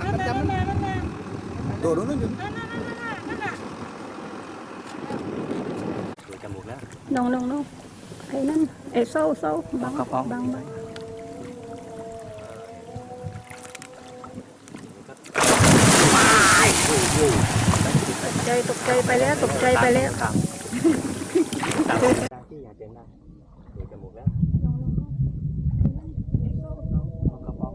นั่นน่ะนั่นน่ะนั่นน่ะโดดนู้นอยู่นั่นน่ะนั่นน่ะนั่นน่ะดูจมูกแล้วน้องน้องน้องไอ้นั่นไอ้โซ่โซ่บังกระป๋องบังบังตกใจตกใจไปแล้วตกใจไปแล้วตามตามตามที่อยากเจนได้ดูจมูกแล้วกระป๋อง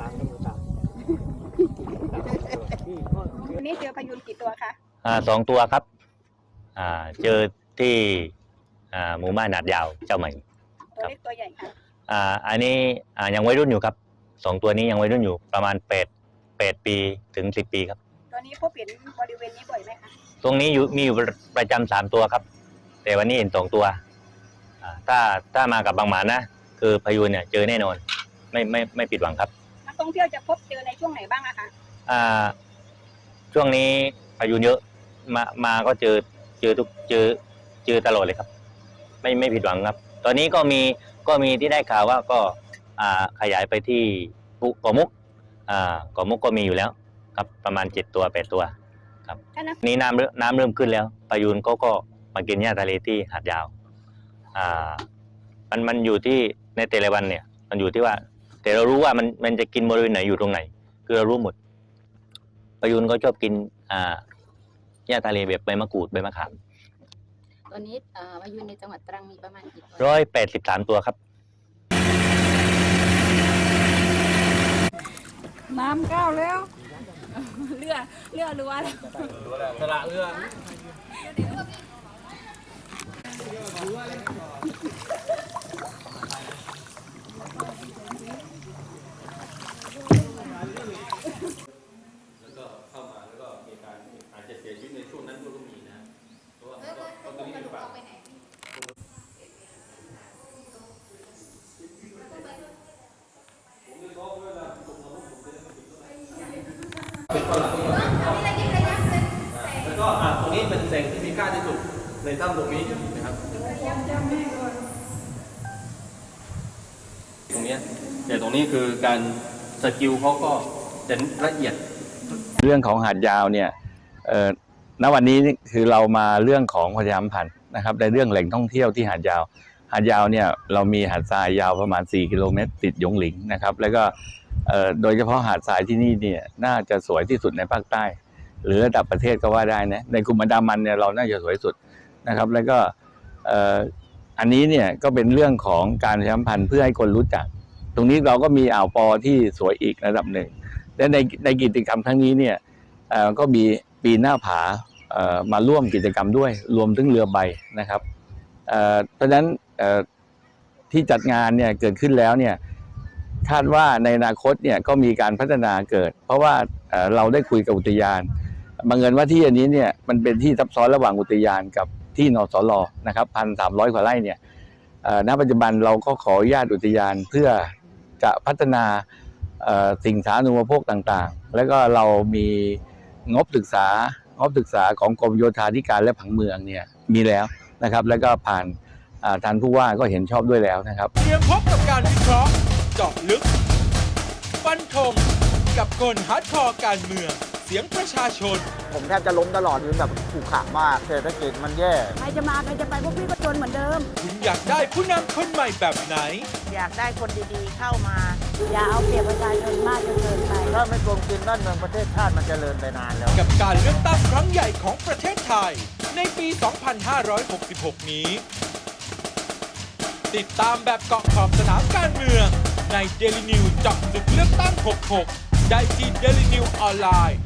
ตามตามตาม วันนี้เจอพา ยุนกี่ตัวคะอ่าสองตัวครับ อ่าเจอที่อ่าหมู่บ้านหนาดยาวเจ้าใหม่ ตัวเล็กตัวใหญ่ค่ะอ่าอันนี้อ่ายังวัยรุ่นอยู่ครับสองตัวนี้ยังวัยรุ่นอยู่ประมาณแปดแปดปีถึงสิบปีครับ ตัวนี้พบเห็นบริเวณนี้บ่อยไหมคะตรงนี้อยู่มีอยู่ประจำสามตัวครับ แต่วันนี้เห็นสองตัวอ่าถ้าถ้ามากับบางหมานะ คือพายุเนี่ยเจอแน่นอน ไม่ไม่ไม่ผิดหวังครับ นักท่องเที่ยวจะพบเจอในช่วงไหนบ้างอะคะ อ่า ช่วงนี้พายุเยอะมามาก็เจอเจอทุกเจอเจอตลอดเลยครับ ไม่ไม่ผิดหวังครับ ตอนนี้ก็มีก็มีที่ได้ข่าวว่าก็อ่าขยายไปที่ปุเกาะมุกอ่าเกาะมุกก็มีอยู่แล้ว ครับประมาณเจ็ดตัวแปดตัวถ้านักนี้น้ำเริ่มน้ำเริ่มขึ้นแล้วพายุนก็ก็มากินหญ้าทะเลที่หาดยาวอ่ามันมันอยู่ที่ในแต่ละวันเนี่ย มันอยู่ที่ว่า แต่เรารู้ว่ามันมันจะกินบริเวณไหนอยู่ตรงไหน คือเรารู้หมด พายุนก็ชอบกินอ่าหญ้าทะเลแบบใบมะกรูดใบมะขามตอนนี้เอ่อวายุในจังหวัดตรังมีประมาณกี่ตัวร้อยแปดสิบสามตัวครับ น้ำก้าวแล้ว เรือเรือรัวแล้วแล้วก็เข้ามาแล้วก็มีการอาจจะเสียชีวิตในช่วงนั้นด้วยก็มีนะเพราะว่าเขาตัวนี้เป็นปากแล้วก็อะ ตรงนี้เป็นแสงที่มีค่าที่สุดในถ้ำตรงนี้นะครับ ตรงเนี้ยแต่ตรงนี้คือการสกิลเขาก็จะละเอียด เรื่องของหาดยาวเนี่ยเอ่อณวันนี้นี่คือเรามาเรื่องของพยายามพันธุ์นะครับ ในเรื่องแหล่งท่องเที่ยวที่หาดยาว หาดยาวเนี่ยเรามีหาดทรายยาวประมาณ 4 กิโลเมตร ติดหยงหลิงนะครับ แล้วก็เอ่อโดยเฉพาะหาดทรายที่นี่เนี่ยน่าจะสวยที่สุดในภาคใต้ หรือระดับประเทศก็ว่าได้นะในกลุ่มอันดามันเนี่ยเราน่าจะสวยสุดนะครับ แล้วก็อ,อันนี้เนี่ยก็เป็นเรื่องของการประชาสัมพันธ์เพื่อให้คนรู้จัก ตรงนี้เราก็มีอ่าวปอที่สวยอีกระดับหนึ่ง และในในกิจกรรมครั้งนี้เนี่ยก็มีปีหน้าผามาร่วมกิจกรรมด้วย รวมถึงเรือใบนะครับเพราะฉะนั้นที่จัดงานเนี่ยเกิดขึ้นแล้วเนี่ยคาดว่าในอนาคตเนี่ยก็มีการพัฒนาเกิด เพราะว่าเราได้คุยกับอุทยาน บังเอิญว่าที่อันนี้เนี่ยมันเป็นที่ซับซ้อนระหว่างอุทยานกับที่นสลนะครับพันสามร้อยกว่าไร่เนี่ยณปัจจุบันเราก็ขออนุญาตอุทยานเพื่อจะพัฒนาสิ่งสาธารณูปโภคต่างๆ แล้วก็เรามีงบศึกษางบศึกษาของกรมโยธาธิการและผังเมืองเนี่ยมีแล้วนะครับ แล้วก็ผ่านท่านผู้ว่าก็เห็นชอบด้วยแล้วนะครับเตรียมพบกับการวิเคราะห์เจาะลึกฟันธงกับคนฮาร์ดคอร์การเมือง สียงประชาชน ผมแทบจะล้มตลอดคือแบบผูกขาดมากเศรษฐกิจมันแย่ ใครจะมาใครจะไปพวกพี่ก็จนเหมือนเดิม คุณอยากได้ผู้นำคนใหม่แบบไหน อยากได้คนดีๆเข้ามา อย่าเอาเปรียบประชาชนมากจนเกินไป ถ้าไม่โกงกินบ้านเมืองประเทศชาติมันจเจริญไปนานแล้ว กับการเลือกตั้งครั้งใหญ่ของประเทศไทย ในปี 2566 นี้ ติดตามแบบเกาะขอบสนามการเมือง ใน Daily News เจาะลึกเลือกตั้ง 66 ได้ที่ Daily News ออนไลน์